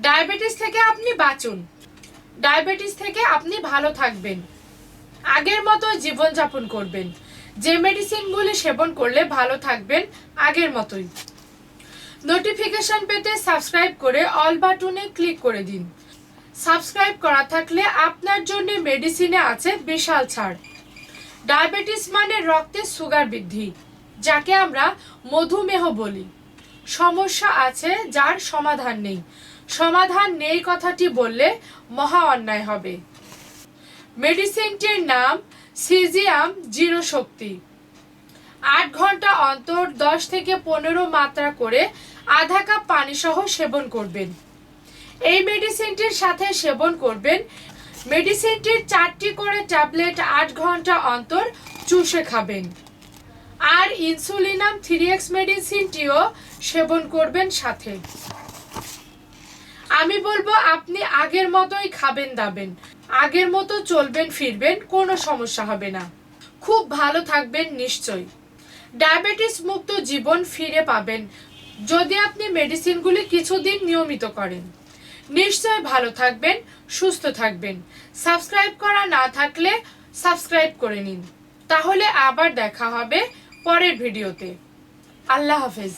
Diabetes থেকে আপনি বাঁচুন। Diabetes থেকে আপনি ভালো থাকবেন। আগের মতো জীবনযাপন করবেন। যে মেডিসিনগুলি সেবন করলে ভালো থাকবেন, আগের মতোই। নোটিফিকেশন পেতে সাবস্ক্রাইব করে অল বাটনে ক্লিক করে দিন। সাবস্ক্রাইব করা থাকলে আপনার জন্য মেডিসিনে আছে বিশাল ছাড়। ডায়াবেটিস মানে রক্তে সুগার বৃদ্ধি, যাকে আমরা মধুমেহ বলি। সমস্যা আছে যার সমাধান নেই। সমাধান নেই কথাটি বললে মহা অন্যায় হবে। মেডিসিনটির নাম সিজিয়াম জিরো শক্তি। আট ঘণ্টা অন্তর দশ থেকে পনেরো মাত্রা করে আধা কাপ পানি সহ সেবন করবেন। এই মেডিসিনটির সাথে সেবন করবেন। মেডিসিনটির চারটি করে ট্যাবলেট আট ঘণ্টা অন্তর চুষে খাবেন। আর ইনসুলিনাম থ্রি এক্স মেডিসিনটিও সেবন করবেন সাথে। আমি বলব আপনি আগের মতোই খাবেন দাবেন। আগের মতো চলবেন, ফিরবেন, কোনো সমস্যা হবে না। খুব ভালো থাকবেন নিশ্চয় ডায়াবেটিস মুক্ত জীবন ফিরে পাবেন, যদি আপনি মেডিসিনগুলি কিছুদিন নিয়মিত করেন। নিশ্চয় ভালো থাকবেন, সুস্থ থাকবেন। সাবস্ক্রাইব করা না থাকলে সাবস্ক্রাইব করে নিন। তাহলে আবার দেখা হবে পরের ভিডিওতে। আল্লাহ হাফেজ।